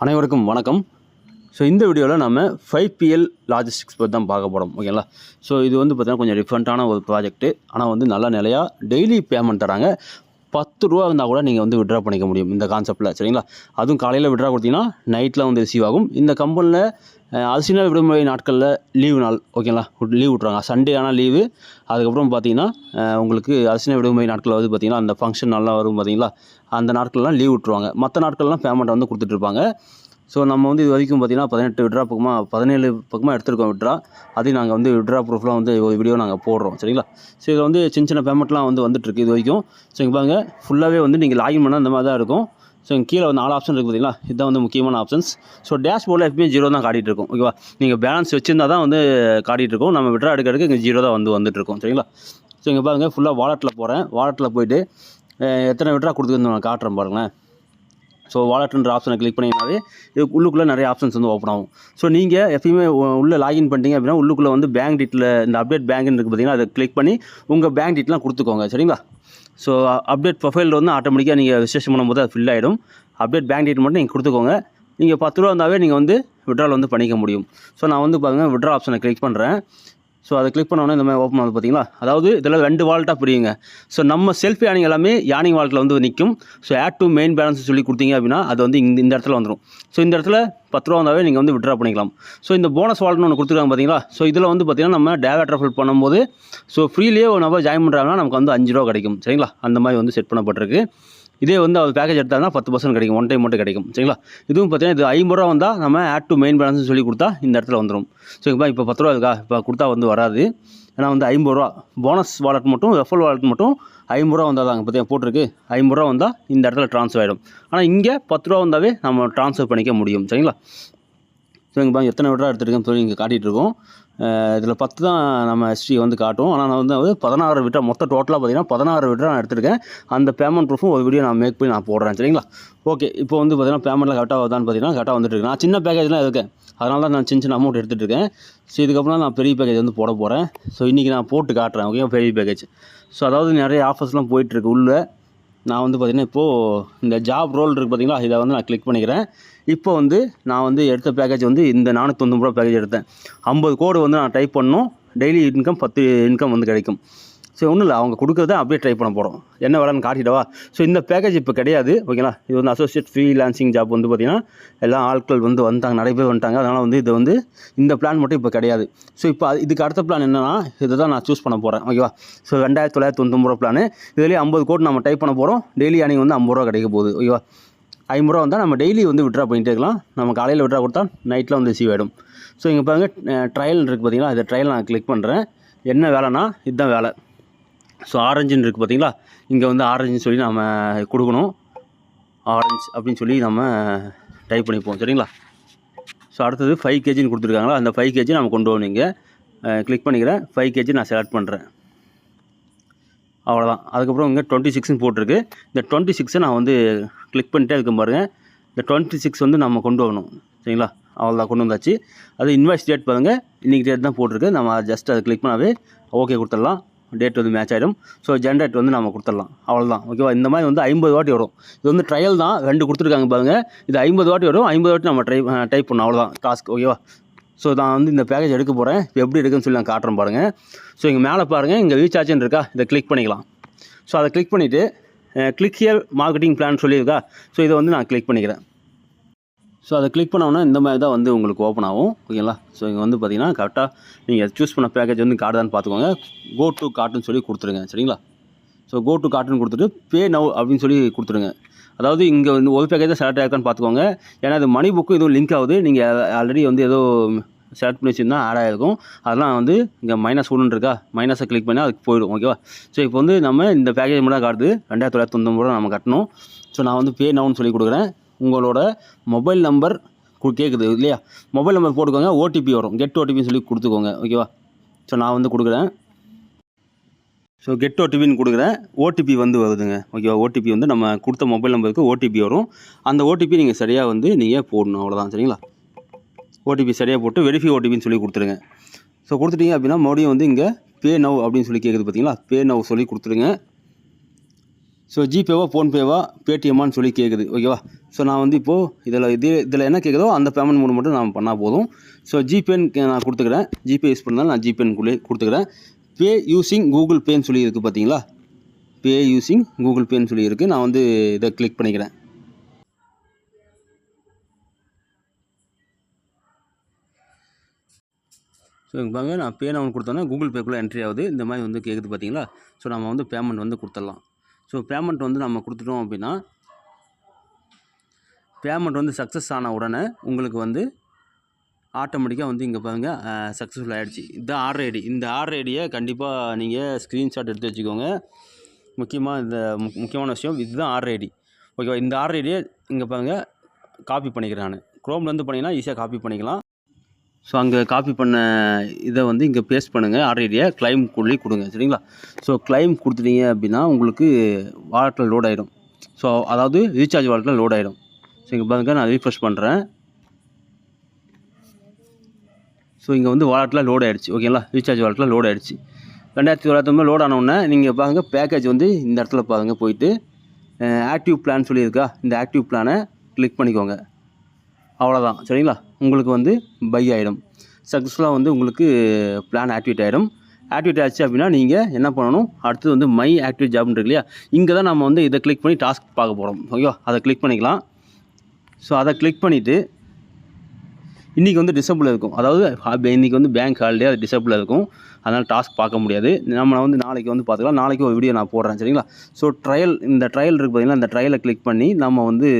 அனைவருக்கும் வணக்கம். ஸோ இந்த வீடியோவில் நம்ம ஃபைவ் பிஎல் லாஜிஸ்டிக்ஸ் பற்றி தான் பார்க்க போகிறோம் ஓகேங்களா ஸோ இது வந்து பார்த்தீங்கன்னா கொஞ்சம் டிஃப்ரெண்ட்டான ஒரு ப்ராஜெக்ட்டு ஆனால் வந்து நல்ல நிலையாக டெய்லி பேமெண்ட் தராங்க. பத்து ரூபா இருந்தால் கூட நீங்கள் வந்து விட்ரா பண்ணிக்க முடியும் இந்த கான்செப்ட்டில் சரிங்களா? அதுவும் காலையில் விட்ரா கொடுத்தீங்கன்னா நைட்டில் வந்து ரிசீவ் ஆகும். இந்த கம்பெனியில் அரிசினா விடுமுறை நாட்களில் லீவு நாள் ஓகேங்களா லீவ் விட்றாங்க சண்டே ஆனால் லீவு அதுக்கப்புறம் பார்த்தீங்கன்னா உங்களுக்கு அரிசினா விடுமுறை நாட்களில் வந்து பார்த்திங்கன்னா அந்த ஃபங்க்ஷன் நல்லா வரும் பார்த்தீங்களா அந்த நாட்கள்லாம் லீவ் விட்ருவாங்க மற்ற நாட்கள்லாம் பேமெண்ட் வந்து கொடுத்துட்ருப்பாங்க. ஸோ நம்ம வந்து இது வரைக்கும் பார்த்தீங்கன்னா பதினெட்டு விட்ரா பக்கமாக பதினேழு பக்கமாக எடுத்துருக்கோம் விட்ரா அதையும் நாங்கள் வந்து விட்ரா ப்ரூஃப்லாம் வந்து ஒரு வீடியோ நாங்கள் போடுறோம் சரிங்களா? ஸோ இதில் வந்து சின்ன சின்ன பேமெண்ட்லாம் வந்து வந்துட்டுருக்கு இது வரைக்கும். ஸோ இங்கே ஃபுல்லாகவே வந்து நீங்கள் லாகின் பண்ணால் இந்த மாதிரி தான் இருக்கும். ஸோ இங்கே கீழே வந்து நாலு ஆப்ஷன் இருக்குது பார்த்தீங்களா இதுதான் வந்து முக்கியமான ஆப்ஷன்ஸ் ஸோ டேஷ்போர்டில் எப்பயுமே ஜீரோ தான் காட்டிகிட்டு இருக்கும். ஓகேவா நீங்கள் பேலன்ஸ் வச்சிருந்தா தான் வந்து காட்டிகிட்டு இருக்கும். நம்ம விட்ரா எடுக்க எடுக்க இங்கே ஜீரோ தான் வந்து வந்துட்டு இருக்கும். சரிங்களா? ஸோ இங்கே பாருங்கள் ஃபுல்லாக வாலெட்டில் போகிறேன் வாலெட்டில் போயிட்டு எத்தனை விட்ரா கொடுத்துருந்து நான் காட்டுறேன் பாருங்களேன். ஸோ வாலெட்ன்ற ஆப்ஷனை கிளிக் பண்ணிங்கனாவே இது உள்ளுக்குள்ளே நிறைய ஆப்ஷன்ஸ் வந்து ஓப்பன் ஆகும். ஸோ நீங்கள் எப்பயுமே உள்ளே லாகின் பண்ணிட்டீங்க அப்படின்னா உள்ளுக்குள்ளே வந்து பேங்க் டீட்டில் இந்த அப்டேட் பேங்க்னு இருக்குது பார்த்தீங்கன்னா அதை கிளிக் பண்ணி உங்கள் பேங்க் டீட்டெலாம் கொடுத்துக்கோங்க. சரிங்களா? ஸோ அப்டேட் ப்ரொஃபைல் வந்து ஆட்டோமேட்டிக்காக நீங்கள் ரிஜிஸ்ட்ரேஷன் பண்ணும்போது அது ஃபில் ஆகிடும் அப்டேட் பேங்க் டீட் மட்டும் நீங்கள் கொடுத்துக்கோங்க. நீங்கள் பத்து ரூபா இருந்தாவே நீங்கள் வந்து விட்ரால் வந்து பண்ணிக்க முடியும். ஸோ நான் வந்து பாருங்கள் விட்ரா ஆப்ஷனை கிளிக் பண்ணுறேன் ஸோ அதை கிளிக் பண்ண இந்த மாதிரி ஓப்பன் ஆகுது பார்த்தீங்களா? அதாவது இதில் ரெண்டு வால்ட்டாக பிரியுங்க. ஸோ நம்ம செல்ஃபி யானிங் எல்லாமே யானிங் வால்ட்டில் வந்து நிற்கும் so add to main balance சொல்லி கொடுத்தீங்க அப்படின்னா அது வந்து இந்த இந்த இடத்துல வந்துடும் ஸோ இந்த இடத்துல பத்து ரூபா வந்தாவே நீங்கள் வந்து விட்ரா பண்ணிக்கலாம். ஸோ இந்த போனஸ் வால்ட்னு ஒன்று கொடுத்துருக்காங்க பார்த்தீங்களா? ஸோ இதில் வந்து பார்த்தீங்கன்னா நம்ம டேவா ட்ராஃபில் பண்ணும்போது ஸோ ஃப்ரீலேயே ஒரு நபர் ஜாயின் பண்ணுறாங்கன்னா நமக்கு வந்து அஞ்சு ரூபா கிடைக்கும். சரிங்களா? அந்த மாதிரி வந்து செட் பண்ணப்பட்டிருக்கு. இதே வந்து அவர் பேக்கேஜ் எடுத்தாங்கன்னா பத்து பர்சன்ட் கிடைக்கும். ஒன் டைம் மட்டும் கிடைக்கும். சரிங்களா? இதுவும் பார்த்தீங்கன்னா இது ஐம்பது ரூபா வந்தால் நம்ம ஆட் டு மெயின் பேலன்ஸ் சொல்லி கொடுத்தா இந்த இடத்துல வந்துடும் சரிங்களா? இப்போ பத்து ரூபா இருக்கா? இப்போ கொடுத்தா வந்து வராது. ஏன்னா வந்து ஐம்பது ரூபா. போனஸ் வாலெட் மட்டும் ரெஃபல் வாலெட் மட்டும் ஐம்பது ரூபா வந்தால் தாங்க பார்த்தீங்க போட்டிருக்கு. ஐம்பது ரூபா வந்தால் இந்த இடத்துல ட்ரான்ஸ்ஃபர் ஆகிடும் ஆனால் இங்கே பத்து ரூபா வந்தாவே நம்ம ட்ரான்ஸ்ஃபர் பண்ணிக்க முடியும். சரிங்களா? ஸோ இங்கே பாருங்க. எத்தனை விட்ரா எடுத்துருக்கோம் சொல்லி இங்கே காட்டிகிட்டு இருக்கோம். இதில் பத்து தான் நம்ம ஹிஸ்ட்ரி வந்து காட்டும். ஆனால் நான் வந்து அது பதினாறு விட்டா மொத்த டோட்டலாக பார்த்தீங்கன்னா பதினாறு விட்டா நான் எடுத்துருக்கேன். அந்த பேமெண்ட் ப்ரூஃபும் ஒரு வீடியோ நான் மேக் பண்ணி நான் போடுறேன் சரிங்களா? ஓகே இப்போ வந்து பார்த்தீங்கன்னா பேமெண்ட்டில் கரெக்டாக வருதான்னு பார்த்தீங்கன்னா கரெக்டாக வந்துட்டு நான் சின்ன பேக்கேஜ்லாம் இருக்கேன் அதனால தான் நான் சின்ன சின்ன அமௌண்ட் எடுத்துகிட்டு இருக்கேன். ஸோ இதுக்கப்புறம் நான் பெரிய பேக்கேஜ் வந்து போட போகிறேன் ஸோ இன்றைக்கி நான் போட்டு காட்டுறேன் ஓகே பெரிய பேக்கேஜ் ஸோ அதாவது நிறைய ஆஃபர்ஸ்லாம் போயிட்டுருக்கு உள்ளே. நான் வந்து பார்த்திங்கன்னா இப்போது இந்த ஜாப் ரோல் இருக்குது பார்த்திங்களா? இதை வந்து நான் கிளிக் பண்ணிக்கிறேன். இப்போ வந்து நான் வந்து எடுத்த பேக்கேஜ் வந்து இந்த நானூற்றி ரூபா பேக்கேஜ் எடுத்தேன். ஐம்பது கோடு வந்து நான் டைப் பண்ணணும். டெய்லி இன்கம் பத்து இன்கம் வந்து கிடைக்கும். ஸோ ஒன்றும் இல்லை. அவங்க கொடுக்குறத அப்படியே ட்ரை பண்ண போகிறோம் என்ன வேலைன்னு காட்டிடவா ஸோ இந்த பேக்கேஜ் இப்போ கிடையாது. ஓகேங்களா இது வந்து அசோசியேட் ஃப்ரீலான்சிங் ஜாப் வந்து பார்த்திங்கன்னா எல்லா ஆட்கள் வந்து வந்தாங்க நிறைய பேர் வந்துட்டாங்க. அதனால் வந்து இது வந்து இந்த பிளான் மட்டும் இப்போ கிடையாது. ஸோ இப்போ அது- இதுக்கு அடுத்த பிளான் என்னென்னா இதை தான் நான் சூஸ் பண்ண போகிறேன் ஓகேவா ஸோ ரெண்டாயிரத்தி தொள்ளாயிரத்தி தொண்ணூறு ரூபா பிளான் இதுலேயே ஐம்பது கோட் நம்ம டைப் பண்ண போகிறோம் டெய்லி அன்றைக்கி வந்து ஐம்பது ரூபா கிடைக்க போகுது. ஓகேவா ஐம்பது ரூபா வந்தால் நம்ம டெய்லி வந்து விட்ரா பண்ணிகிட்டே இருக்கலாம். நம்ம காலையில் விட்ரா கொடுத்தா நைட்டில் வந்து ரிசீவ் ஆகிடும் ஸோ இங்கே பாருங்கள் ட்ரையல் இருக்குது பார்த்தீங்களா இந்த ட்ரையல் நான் கிளிக் பண்ணுறேன் என்ன வேலைன்னா இதுதான் வேலை. ஸோ ஆரஞ்சுன்னு இருக்குது பார்த்தீங்களா இங்கே வந்து ஆரஞ்சுன்னு சொல்லி நம்ம கொடுக்கணும். ஆரஞ்சு அப்படின்னு சொல்லி நம்ம டைப் பண்ணிப்போம். சரிங்களா? ஸோ அடுத்தது ஃபைவ் கேஜின்னு கொடுத்துருக்காங்களா? அந்த ஃபைவ் கேஜி நம்ம கொண்டு வரணும் இங்கே. கிளிக் பண்ணிக்கிறேன். ஃபைவ் கேஜி நான் செலக்ட் பண்ணுறேன் அவ்வளோதான் அதுக்கப்புறம் இங்கே டுவெண்ட்டி சிக்ஸ்னு போட்டிருக்கு. இந்த டுவெண்ட்டி சிக்ஸை நான் வந்து கிளிக் பண்ணிட்டே இருக்க பாருங்கள் இந்த டுவெண்ட்டி சிக்ஸ் வந்து நம்ம கொண்டு வரணும். சரிங்களா? அவ்வளோதான் கொண்டு வந்தாச்சு. அது இன்வாய்ஸ் டேட் பாருங்கள் இன்றைக்கி டேட் தான் போட்டிருக்கு. நம்ம ஜஸ்ட் அதை கிளிக் பண்ணாவே ஓகே கொடுத்துடலாம். டேட் வந்து மேட்ச் ஆகிடும் ஸோ ஜென்ரேட் வந்து நம்ம கொடுத்துடலாம். அவ்வளோதான் ஓகேவா இந்த மாதிரி வந்து ஐம்பது வாட்டி வரும். இது வந்து ட்ரையல் தான். ரெண்டு கொடுத்துருக்காங்க பாருங்கள் இது ஐம்பது வாட்டி வரும். ஐம்பது வாட்டி நம்ம ட்ரை டைப் பண்ணணும் அவ்வளோதான் டாஸ்க் ஓகேவா ஸோ நான் வந்து இந்த பேக்கேஜ் எடுக்க போகிறேன் இப்போ எப்படி எடுக்குன்னு சொல்லி நான் காட்டுறேன் பாருங்கள் ஸோ இங்கே மேலே பாருங்கள் இங்கே ரீசார்ஜ்னு இருக்கா? இதை கிளிக் பண்ணிக்கலாம். ஸோ அதை கிளிக் பண்ணிவிட்டு கிளிக் ஹியர் மார்க்கெட்டிங் பிளான் சொல்லியிருக்கா? ஸோ இதை வந்து நான் கிளிக் பண்ணிக்கிறேன். ஸோ அதை கிளிக் பண்ணோன்னா இந்த மாதிரி தான் வந்து உங்களுக்கு ஓப்பன் ஆகும். ஓகேங்களா ஸோ இங்கே வந்து பார்த்தீங்கன்னா கரெக்டாக நீங்கள் சூஸ் பண்ண பேக்கேஜ் வந்து கார்டான்னு பார்த்துக்கோங்க கோ டு கார்ட்டுன்னு சொல்லி கொடுத்துருங்க. சரிங்களா? ஸோ கோ டு கார்ட்டுன்னு கொடுத்துட்டு பே நவ் அப்படின்னு சொல்லி கொடுத்துருங்க. அதாவது இங்கே வந்து ஒரு பேக்கேஜ் தான் செலக்ட் ஆகிருக்கான்னு பார்த்துக்கோங்க ஏன்னா அது மணி புக்கும் எதுவும் லிங்க் ஆகுது. நீங்கள் ஆல்ரெடி வந்து ஏதோ செலக்ட் பண்ணி வச்சுருந்தா ஆட் ஆகிருக்கும் அதெல்லாம் வந்து இங்கே மைனஸ் ஒன்று இருக்கா? மைனஸை கிளிக் பண்ணால் அதுக்கு போயிடும். ஓகேவா ஸோ இப்போ வந்து நம்ம இந்த பேக்கேஜ் மட்டும் தான் காட்டுது. ரெண்டாயிரத்தி தொள்ளாயிரத்தி தொண்ணூறு நம்ம கட்டணும். ஸோ நான் வந்து பே நவுன்னு சொல்லி கொடுக்குறேன். உங்களோட மொபைல் நம்பர் கேட்குது இல்லையா? மொபைல் நம்பர் போட்டுக்கோங்க ஓடிபி வரும். கெட் ஓடிபின்னு சொல்லி கொடுத்துக்கோங்க ஓகேவா ஸோ நான் வந்து கொடுக்குறேன். ஸோ கெட் ஓடிபின்னு கொடுக்குறேன். ஓடிபி வந்து வருதுங்க ஓகேவா ஓடிபி வந்து நம்ம கொடுத்த மொபைல் நம்பருக்கு ஓடிபி வரும். அந்த ஓடிபி நீங்கள் சரியாக வந்து நீங்கள் போடணும் அவ்வளோதான் சரிங்களா? ஓடிபி சரியாக போட்டு வெரிஃபை ஓடிபின்னு சொல்லி கொடுத்துருங்க. ஸோ கொடுத்துட்டீங்க அப்படின்னா மறுபடியும் வந்து இங்கே பே நவ் அப்படின்னு சொல்லி கேட்குது பார்த்தீங்களா பே நவ் சொல்லி கொடுத்துருங்க. ஸோ ஜிபேவா ஃபோன்பேவா பேடிஎம்மான்னு சொல்லி கேட்குது ஓகேவா ஸோ நான் வந்து இப்போது இதில் இது இதில் என்ன கேட்குதோ அந்த பேமெண்ட் மூலம் மட்டும் நான் பண்ணால் போதும். ஸோ ஜிபேன்னு நான் கொடுத்துக்கிறேன். ஜிபே யூஸ் பண்ணாலும் நான் ஜிபேன்னு கொடுத்துக்கிறேன். பே யூஸிங் கூகுள் பேன்னு சொல்லி இருக்குது பார்த்தீங்களா பே யூஸிங் கூகுள் பேன்னு சொல்லி இருக்குது நான் வந்து இதை கிளிக் பண்ணிக்கிறேன். ஸோ இங்கே பாருங்க நான் பே நான் கொடுத்தோன்னா கூகுள் பேக்குள்ளே என்ட்ரி ஆகுது. இந்த மாதிரி வந்து கேட்குது பார்த்தீங்களா ஸோ நம்ம வந்து பேமெண்ட் வந்து கொடுத்துடலாம். ஸோ பேமெண்ட் வந்து நம்ம கொடுத்துட்டோம் அப்படின்னா பேமெண்ட் வந்து சக்ஸஸ் ஆன உடனே உங்களுக்கு வந்து ஆட்டோமேட்டிக்காக வந்து இங்கே பாருங்கள் சக்ஸஸ்ஃபுல் ஆகிடுச்சு இந்த ஆர்டர் ஐடி இந்த ஆர்டர் ஐடியை கண்டிப்பாக நீங்கள் ஸ்க்ரீன்ஷாட் எடுத்து வச்சுக்கோங்க. முக்கியமாக இந்த முக்கியமான விஷயம் இதுதான் ஆர்டர் ஐடி ஓகேவா இந்த ஆர்டர் ஐடியை இங்கே பாருங்கள் காப்பி பண்ணிக்கிறேன் நான். க்ரோமில் பண்ணிங்கன்னா ஈஸியாக காப்பி பண்ணிக்கலாம். ஸோ அங்கே காப்பி பண்ண இதை வந்து இங்கே பேஸ்ட் பண்ணுங்கள் ஆல்ரெடியாக கிளைம் சொல்லி கொடுங்க சரிங்களா? ஸோ கிளைம் கொடுத்துட்டீங்க அப்படின்னா உங்களுக்கு வாலெட்டில் லோட் ஆகிடும் ஸோ அதாவது ரீசார்ஜ் வாலெட்டில் லோட் ஆகிடும் ஸோ இங்கே பாருங்க நான் ரீஃப்ரெஷ் பண்ணுறேன் ஸோ இங்கே வந்து வாலெட்டில் லோட் ஆகிடுச்சு ஓகேங்களா ரீசார்ஜ் வாலெட்டில் லோட் ஆகிடுச்சு ரெண்டாயிரத்தி தொள்ளாயிரத்தி லோட் ஆனவுடனே நீங்கள் பாருங்க பேக்கேஜ் வந்து இந்த இடத்துல பாருங்கள் போயிட்டு ஆக்டிவ் பிளான் சொல்லியிருக்கா? இந்த ஆக்டிவ் பிளானை கிளிக் பண்ணிக்கோங்க. அவ்வளோதான் சரிங்களா? உங்களுக்கு வந்து பை ஆகிடும் சக்ஸஸ்ஃபுல்லாக வந்து உங்களுக்கு பிளான் ஆக்டிவேட் ஆகிடும் ஆக்டிவேட் ஆச்சு அப்படின்னா நீங்கள் என்ன பண்ணணும்? அடுத்தது வந்து மை ஆக்டிவேட் ஜாப்னு இருக்கு இல்லையா? இங்கே தான் நம்ம வந்து இதை கிளிக் பண்ணி டாஸ்க் பார்க்க போகிறோம் ஓகேவா அதை கிளிக் பண்ணிக்கலாம். ஸோ அதை கிளிக் பண்ணிவிட்டு இன்றைக்கி வந்து டிசபிள் இருக்கும். அதாவது இன்றைக்கி வந்து பேங்க் ஹாலிடே அது டிசபிள் இருக்கும். அதனால் டாஸ்க் பார்க்க முடியாது. நம்ம வந்து நாளைக்கு வந்து பார்த்துக்கலாம். நாளைக்கு ஒரு வீடியோ நான் போடுறேன் சரிங்களா? ஸோ ட்ரையல் இந்த ட்ரையல் இருக்குது பார்த்திங்கன்னா அந்த ட்ரையலை கிளிக் பண்ணி நம்ம வந்து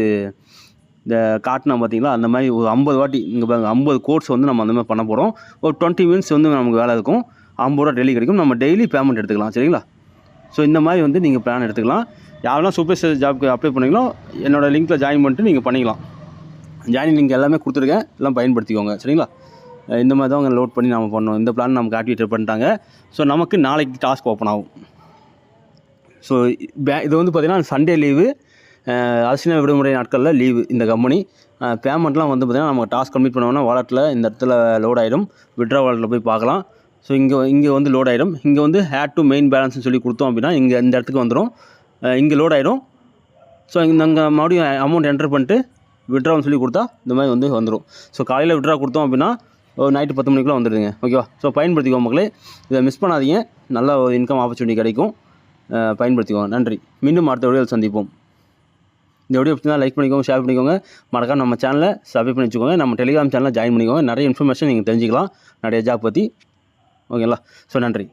இந்த காட்டினா பார்த்தீங்களா அந்த மாதிரி ஒரு ஐம்பது வாட்டி இங்கே பாருங்கள் ஐம்பது கோர்ஸ் வந்து நம்ம அந்த மாதிரி பண்ண போகிறோம் ஒரு டுவெண்ட்டி மினிட்ஸ் வந்து நமக்கு வேலை இருக்கும். ஐம்பது ரூபா டெய்லி கிடைக்கும். நம்ம டெய்லி பேமெண்ட் எடுத்துக்கலாம் சரிங்களா? ஸோ இந்த மாதிரி வந்து நீங்கள் பிளான் எடுத்துக்கலாம். யாரெல்லாம் சூப்பர்ஸ்டார் ஜாப்க்கு அப்ளை பண்ணீங்களோ என்னோடய லிங்க்கில் ஜாயின் பண்ணிட்டு நீங்கள் பண்ணிக்கலாம். ஜாயின் லிங்க் எல்லாமே கொடுத்துருக்கேன். எல்லாம் பயன்படுத்திக்கோங்க சரிங்களா? இந்த மாதிரி தான் அவங்க லோட் பண்ணி நம்ம பண்ணோம் இந்த பிளான் நமக்கு ஆக்டிவேட் பண்ணிட்டாங்க. ஸோ நமக்கு நாளைக்கு டாஸ்க் ஓப்பன் ஆகும். ஸோ பே இது வந்து பார்த்திங்கன்னா சண்டே லீவு அரசியல் விடுமுறை நாட்களில் லீவு இந்த கம்பெனி பேமெண்ட்லாம் வந்து பார்த்திங்கன்னா நம்ம டாஸ்க் கம்ப்ளீட் பண்ணோம்னா வாலெட்டில் இந்த இடத்துல லோட் ஆகிடும் விட்ரா வாலெட்டில் போய் பார்க்கலாம். ஸோ இங்கே இங்கே வந்து லோட் ஆகிடும் இங்கே வந்து ஹேட் டு மெயின் பேலன்ஸ்னு சொல்லி கொடுத்தோம் அப்படின்னா இங்கே இந்த இடத்துக்கு வந்துடும் இங்கே லோட் ஆகிடும் ஸோ இங்கே நாங்கள் மறுபடியும் அமௌண்ட் என்டர் பண்ணிட்டு விட்ரான்னு சொல்லி கொடுத்தா இந்த மாதிரி வந்து வந்துடும் ஸோ காலையில் விட்ரா கொடுத்தோம் அப்படின்னா ஒரு நைட்டு பத்து மணிக்குள்ளே வந்துடுங்க ஓகேவா ஸோ பயன்படுத்திக்கோ மக்களே. இதை மிஸ் பண்ணாதீங்க. நல்ல ஒரு இன்கம் ஆப்பர்ச்சுனிட்டி கிடைக்கும். பயன்படுத்திக்கோங்க நன்றி. மீண்டும் அடுத்த வீடியோவில் சந்திப்போம். இந்த வீடியோ பிடிச்சா லைக் பண்ணிக்கோங்க ஷேர் பண்ணிக்கோங்க. மறக்காம நம்ம சேனலை சப்ஸ்கிரைப் பண்ணி வச்சுக்கோங்க. நம்ம டெலிகிராம் சேனலில் ஜாயின் பண்ணிக்கோங்க. நிறைய இன்ஃபர்மேஷன் நீங்கள் தெரிஞ்சிக்கலாம். நிறைய ஜாப் பற்றி ஓகேங்களா ஸோ நன்றி.